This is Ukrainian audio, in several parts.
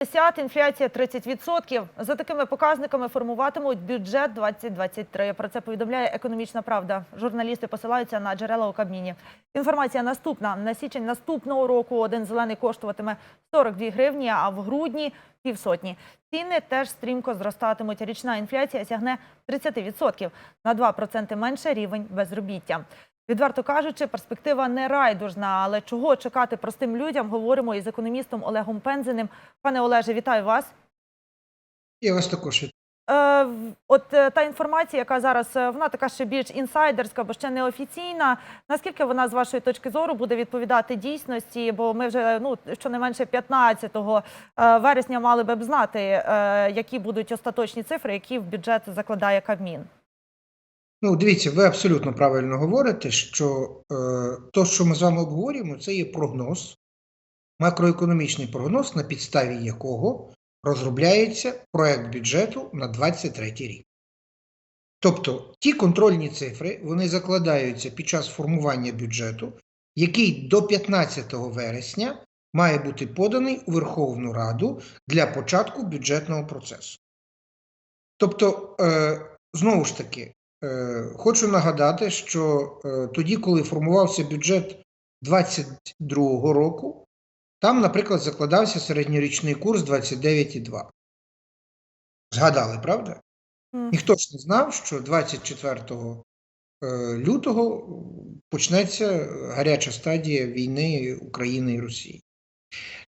50, інфляція 30%. За такими показниками формуватимуть бюджет 2023. Про це повідомляє економічна правда. Журналісти посилаються на джерела у Кабміні. Інформація наступна: на січень наступного року один зелений коштуватиме 42 гривні, а в грудні півсотні. Ціни теж стрімко зростатимуть. Річна інфляція сягне 30%, на 2% менше рівень безробіття. Відверто кажучи, перспектива не райдужна, але чого чекати простим людям, говоримо із економістом Олегом Пензеним. Пане Олеже, вітаю вас. Я вас також вітаю. Е, от е, та інформація, яка зараз е, вона така ще більш інсайдерська, бо ще не офіційна. Наскільки вона з вашої точки зору буде відповідати дійсності? Бо ми вже ну щонайменше 15 е, вересня мали би б знати, які будуть остаточні цифри, які в бюджет закладає Кабмін. Ну, дивіться, ви абсолютно правильно говорите, що е, то, що ми з вами обговорюємо, це є прогноз, макроекономічний прогноз, на підставі якого розробляється проект бюджету на 2023 рік. Тобто ті контрольні цифри вони закладаються під час формування бюджету, який до 15 вересня має бути поданий у Верховну Раду для початку бюджетного процесу. Тобто, е, знову ж таки, Хочу нагадати, що е, тоді, коли формувався бюджет 2022 року, там, наприклад, закладався середньорічний курс 29,2. Згадали, правда? Ніхто ж не знав, що 24 е, лютого почнеться гаряча стадія війни України і Росії.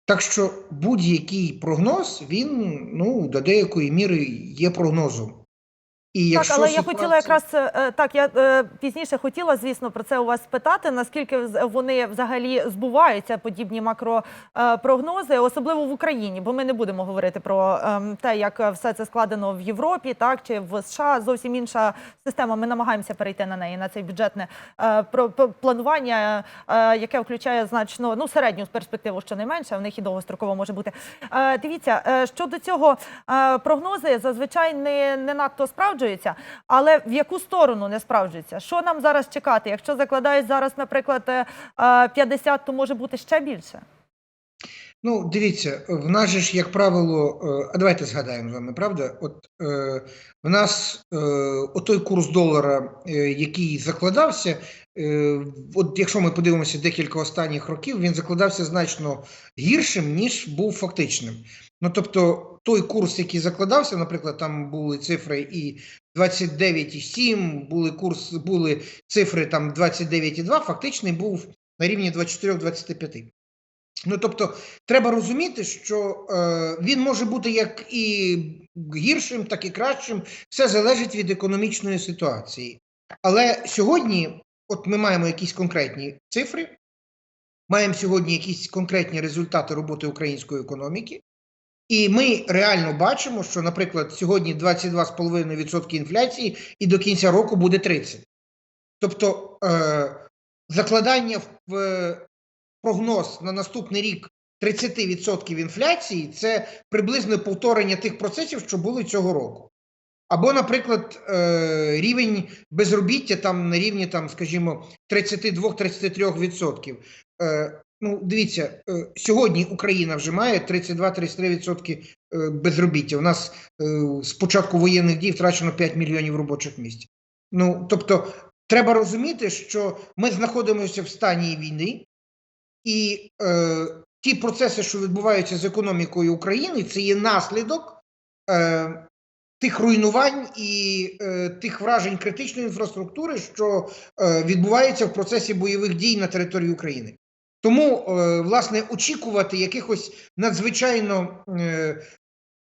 Так що будь-який прогноз, він ну, до деякої міри є прогнозом. І Так, але я хотіла якраз е, е, так. Я е, пізніше хотіла, звісно, про це у вас спитати. Наскільки вони взагалі збуваються подібні макропрогнози, особливо в Україні, бо ми не будемо говорити про ем, те, як все це складено в Європі, так чи в США. Зовсім інша система. Ми намагаємося перейти на неї на це бюджетне планування, яке включає значно ну середню перспективу, щонайменше, в них і довгостроково може бути. Дивіться, щодо цього прогнози зазвичай не, не надто справджуються, але в яку сторону не справджуються? Що нам зараз чекати? Якщо закладають зараз, наприклад, е, е, 50, то може бути ще більше. Ну, дивіться, в нас же ж, як правило, е, а давайте згадаємо з вами, правда? От е, в нас е, отой курс долара, е, який закладався, е, от якщо ми подивимося декілька останніх років, він закладався значно гіршим, ніж був фактичним. Ну, тобто, той курс, який закладався, наприклад, там були цифри і 29,7, були курс, були цифри там 29,2, фактичний був на рівні 24-25. Ну, тобто, треба розуміти, що е, він може бути як і гіршим, так і кращим. Все залежить від економічної ситуації. Але сьогодні, от ми маємо якісь конкретні цифри, маємо сьогодні якісь конкретні результати роботи української економіки, і ми реально бачимо, що, наприклад, сьогодні 22,5% інфляції, і до кінця року буде 30%. Тобто, е, закладання в е, прогноз на наступний рік 30% інфляції це приблизно повторення тих процесів, що були цього року. Або, наприклад, е, рівень безробіття там на рівні, там, скажімо, 32-33%. Е, Ну, дивіться, е, сьогодні Україна вже має 32-33% е, безробіття. У нас е, з початку воєнних дій втрачено 5 мільйонів робочих місць. Ну, тобто, треба розуміти, що ми знаходимося в стані війни, і е, ті процеси, що відбуваються з економікою України, це є наслідок е, тих руйнувань і е, тих вражень критичної інфраструктури, що е, відбуваються в процесі бойових дій на території України. Тому, е, власне, очікувати якихось надзвичайно е,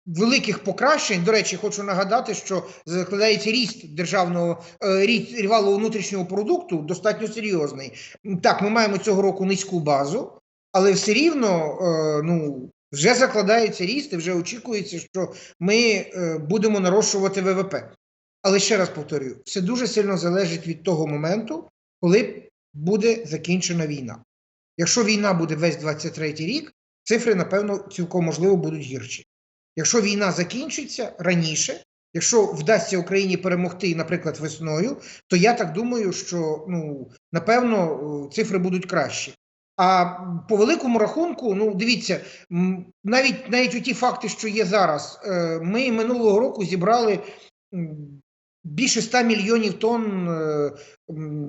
великих покращень. До речі, хочу нагадати, що закладається ріст державного е, ріст валового внутрішнього продукту достатньо серйозний. Так, ми маємо цього року низьку базу, але все рівно ну, вже закладається ріст і вже очікується, що ми будемо нарощувати ВВП. Але ще раз повторюю, все дуже сильно залежить від того моменту, коли буде закінчена війна. Якщо війна буде весь 23 рік, цифри, напевно, цілком можливо будуть гірші. Якщо війна закінчиться раніше, якщо вдасться Україні перемогти, наприклад, весною, то я так думаю, що ну напевно е, цифри будуть кращі. А по великому рахунку, ну дивіться, навіть навіть у ті факти, що є зараз, е, ми минулого року зібрали більше 100 мільйонів тонн е,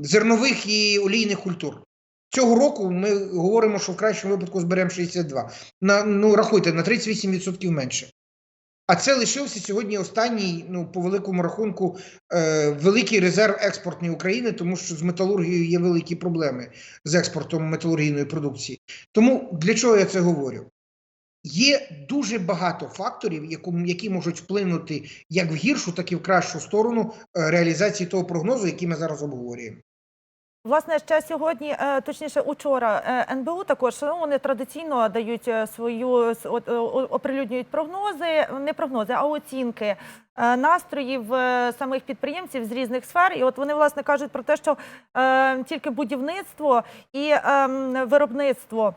зернових і олійних культур. Цього року ми говоримо, що в кращому випадку зберемо 62. На, ну, рахуйте, на 38% менше. А це лишився сьогодні останній, ну, по великому рахунку, е, великий резерв експортної України, тому що з металургією є великі проблеми з експортом металургійної продукції. Тому для чого я це говорю? Є дуже багато факторів, які можуть вплинути як в гіршу, так і в кращу сторону е, реалізації того прогнозу, який ми зараз обговорюємо. Власне, ще сьогодні, е, точніше, учора е, НБУ також ну, вони традиційно дають е, свою оприлюднюють прогнози, не прогнози, а оцінки настроїв самих підприємців з різних сфер. І от вони власне кажуть про те, що тільки будівництво і ем, виробництво.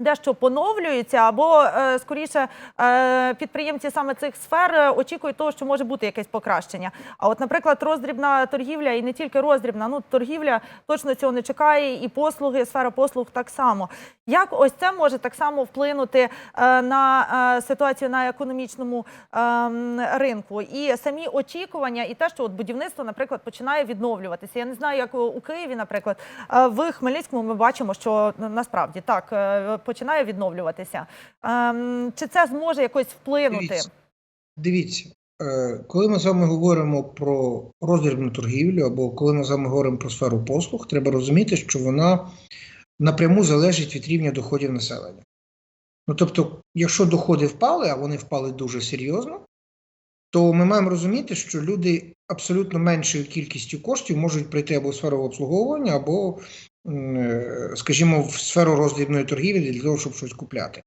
Дещо поновлюються, або е, скоріше е, підприємці саме цих сфер е, очікують того, що може бути якесь покращення. А от, наприклад, роздрібна торгівля, і не тільки роздрібна, ну торгівля точно цього не чекає, і послуги, сфера послуг так само. Як ось це може так само вплинути на ситуацію на економічному ем, ринку? І самі очікування, і те, що от будівництво, наприклад, починає відновлюватися. Я не знаю, як у- Києві, наприклад, в Хмельницькому ми бачимо, що насправді так починає відновлюватися. Ем, Чи це зможе якось вплинути? Дивіться, Дивіться, е, коли ми з вами говоримо про роздрібну торгівлю, або коли ми з вами говоримо про сферу послуг, треба розуміти, що вона напряму залежить від рівня доходів населення. Ну тобто, якщо доходи впали, а вони впали дуже серйозно, то ми маємо розуміти, що люди абсолютно меншою кількістю коштів можуть прийти або в сферу обслуговування, або, скажімо, в сферу роздрібної торгівлі для того, щоб щось купляти.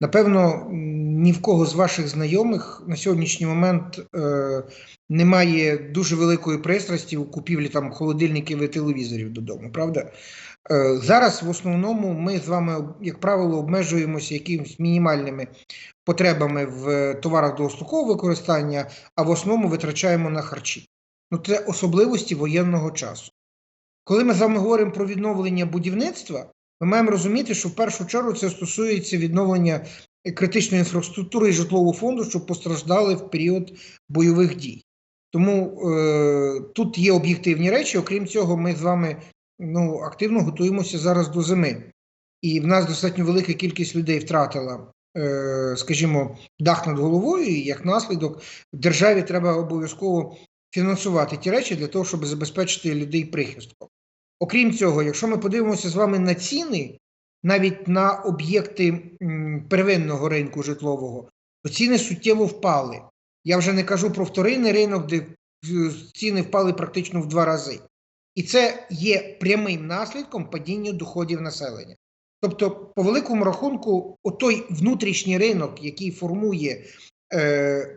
Напевно, ні в кого з ваших знайомих на сьогоднішній момент е, немає дуже великої пристрасті у купівлі там холодильників і телевізорів додому, правда? Е, зараз в основному ми з вами, як правило, обмежуємося якимись мінімальними потребами в товарах довгострокового використання, а в основному витрачаємо на харчі. Ну, це особливості воєнного часу. Коли ми з вами говоримо про відновлення будівництва, ми маємо розуміти, що в першу чергу це стосується відновлення критичної інфраструктури і житлового фонду, що постраждали в період бойових дій. Тому е, тут є об'єктивні речі. Окрім цього, ми з вами ну, активно готуємося зараз до зими. І в нас достатньо велика кількість людей втратила, е, скажімо, дах над головою, і як наслідок державі треба обов'язково фінансувати ті речі для того, щоб забезпечити людей прихистком. Окрім цього, якщо ми подивимося з вами на ціни, навіть на об'єкти первинного ринку житлового, то ціни суттєво впали. Я вже не кажу про вторинний ринок, де ціни впали практично в два рази. І це є прямим наслідком падіння доходів населення. Тобто, по великому рахунку, отой внутрішній ринок, який формує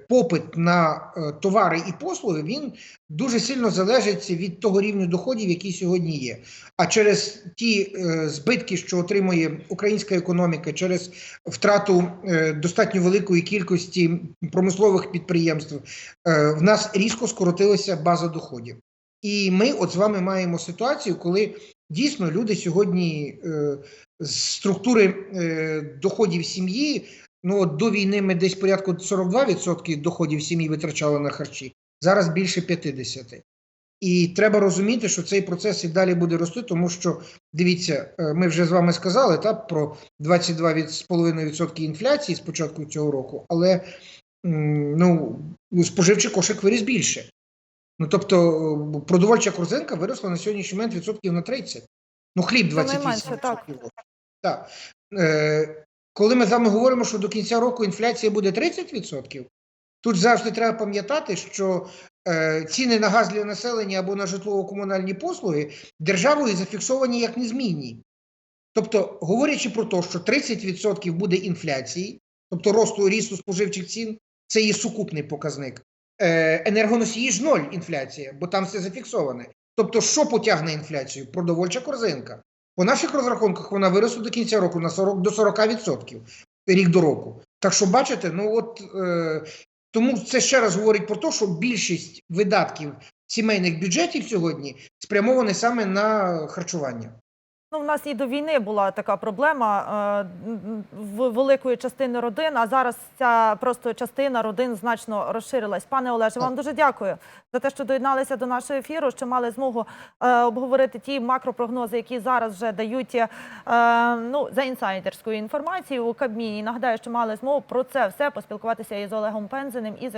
попит на е, товари і послуги, він дуже сильно залежить від того рівня доходів, який сьогодні є. А через ті е, збитки, що отримує українська економіка, через втрату е, достатньо великої кількості промислових підприємств, е, в нас різко скоротилася база доходів. І ми от з вами маємо ситуацію, коли дійсно люди сьогодні е, з структури е, доходів сім'ї. Ну, от до війни ми десь порядку 42% доходів сім'ї витрачали на харчі, зараз більше 50%. І треба розуміти, що цей процес і далі буде рости, тому що дивіться, е, ми вже з вами сказали та, про 22,5% інфляції з початку цього року, але ну, споживчий кошик виріс більше. Ну тобто е, продовольча корзинка виросла на сьогоднішній момент відсотків на 30. Ну, хліб 28 найменше, так. так. Е, коли ми з вами говоримо, що до кінця року інфляція буде 30%, тут завжди треба пам'ятати, що е, ціни на газ для населення або на житлово-комунальні послуги державою зафіксовані як незмінні. Тобто, говорячи про те, що 30% буде інфляції, тобто росту рісту споживчих цін, це є сукупний показник. Е, енергоносії ж ноль інфляція, бо там все зафіксоване. Тобто, що потягне інфляцію? Продовольча корзинка. По наших розрахунках вона виросла до кінця року на 40 до 40% рік до року. Так що, бачите, ну от е, тому це ще раз говорить про те, що більшість видатків сімейних бюджетів сьогодні спрямовані саме на харчування. Ну, в нас і до війни була така проблема е, в великої частини родин, а зараз ця просто частина родин значно розширилась. Пане Олеже, вам дуже дякую за те, що доєдналися до нашого ефіру, що мали змогу е, обговорити ті макропрогнози, які зараз вже дають е, ну, за інсайдерською інформацією у Кабміні. Нагадаю, що мали змогу про це все поспілкуватися із Олегом Пензеним із